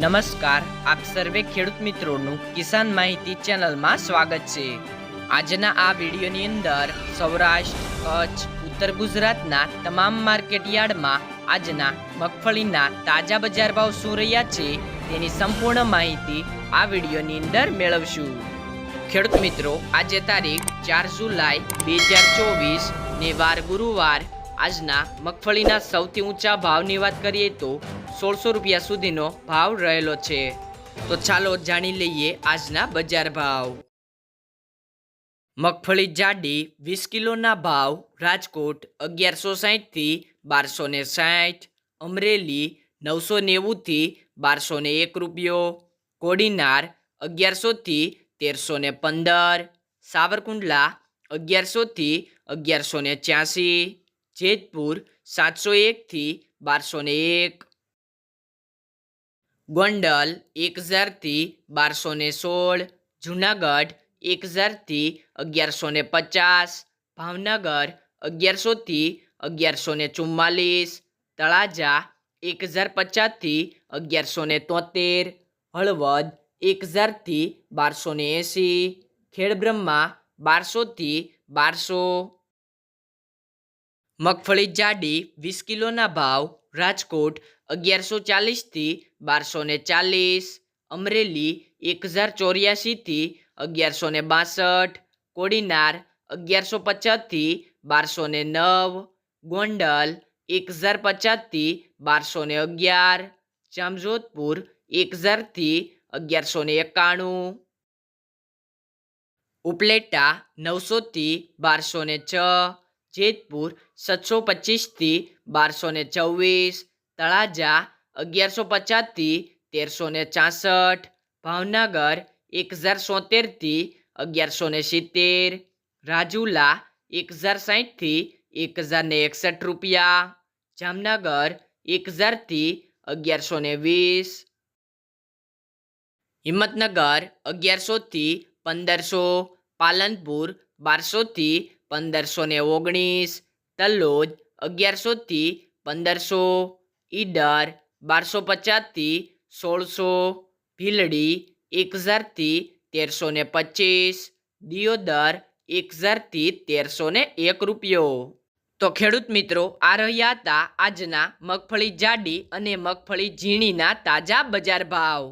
નમસ્કાર, આપ સર્વે ખેડૂત મિત્રોનું કિસાન માહિતી ચેનલમાં સ્વાગત છે. આજના આ વિડીયોની અંદર સૌરાષ્ટ્ર, કચ્છ, ઉત્તર ગુજરાતના તમામ માર્કેટ યાર્ડમાં આજના મગફળીના તાજા બજાર ભાવ શું રહ્યા છે તેની સંપૂર્ણ માહિતી આ વિડીયોની અંદર મેળવશું. ખેડૂત મિત્રો, આજે તારીખ ચાર જુલાઈ બે હજાર ચોવીસ ને વાર ગુરુવાર આજના મગફળીના સૌથી ઊંચા ભાવની વાત કરીએ તો સોળસો રૂપિયા સુધીનો ભાવ રહેલો છે. તો ચાલો જાણી લઈએ આજના બજાર ભાવ. મગફળી જાડી વીસ કિલોના ભાવ, રાજકોટ અગિયારસો સાહીઠથી બારસો ને સાઠ અમરેલી નવસો નેવુંથી બારસો ને એક રૂપિયો, કોડીનાર અગિયારસોથી તેરસો ને પંદર, સાવરકુંડલા અગિયારસોથી અગિયારસો ને જેતપુર સાતસો એકથી બારસો ને એક ગોંડલ એક હજારથી બારસો ને સોળ, જુનાગઢ એક હજારથી અગિયારસો ને પચાસ, ભાવનગર અગિયારસોથી અગિયારસો ને ચુમ્માલીસ, તળાજા એક હજાર પચાસથી અગિયારસો ને તોતેર, હળવદ એક હજારથી બારસો ને એંસી, ખેડબ્રહ્મા બારસોથી બારસો. મગફળી જાડી વીસ કિલોના ભાવ રાજકોટ અગિયારસો ચાલીસથી બારસો ને ચાલીસ, અમરેલી એક હજાર ચોર્યાસીથી અગિયારસો ને બાસઠ, કોડીનાર અગિયારસો પચાસથી બારસો ને નવ, ગોંડલ એક હજાર પચાસથી બારસો ને અગિયાર, જામજોધપુર એક હજારથી અગિયારસો ને એકાણું, ઉપલેટા નવસોથી બારસો ને છ જેતપુર સાતસો પચીસથી બારસો ને ચોવીસ, તળાજા અગિયારસો પચાસથી તેરસો ને ચાસઠ, ભાવનગર એક હજાર સોતેરથી અગિયારસો ને સિત્તેર, રાજુલા એક હજાર સાહીઠથી એક હજાર ને એકસઠ રૂપિયા, જામનગર એક હજારથી અગિયારસો ને વીસ, હિંમતનગર અગિયારસોથી પંદરસો, પાલનપુર બારસોથી પંદરસો ને ઓગણીસ તલોદ અગિયારસોથી પંદરસો, ઈડર બારસો પચાસથી સોળસો, ભીલડી એક હજારથી તેરસો ને પચીસ, દિયોદર એક હજારથી તેરસો ને એક રૂપિયો. તો ખેડૂત મિત્રો, આ રહ્યા હતા આજના મગફળી જાડી અને મગફળી ઝીણીના તાજા બજાર ભાવ.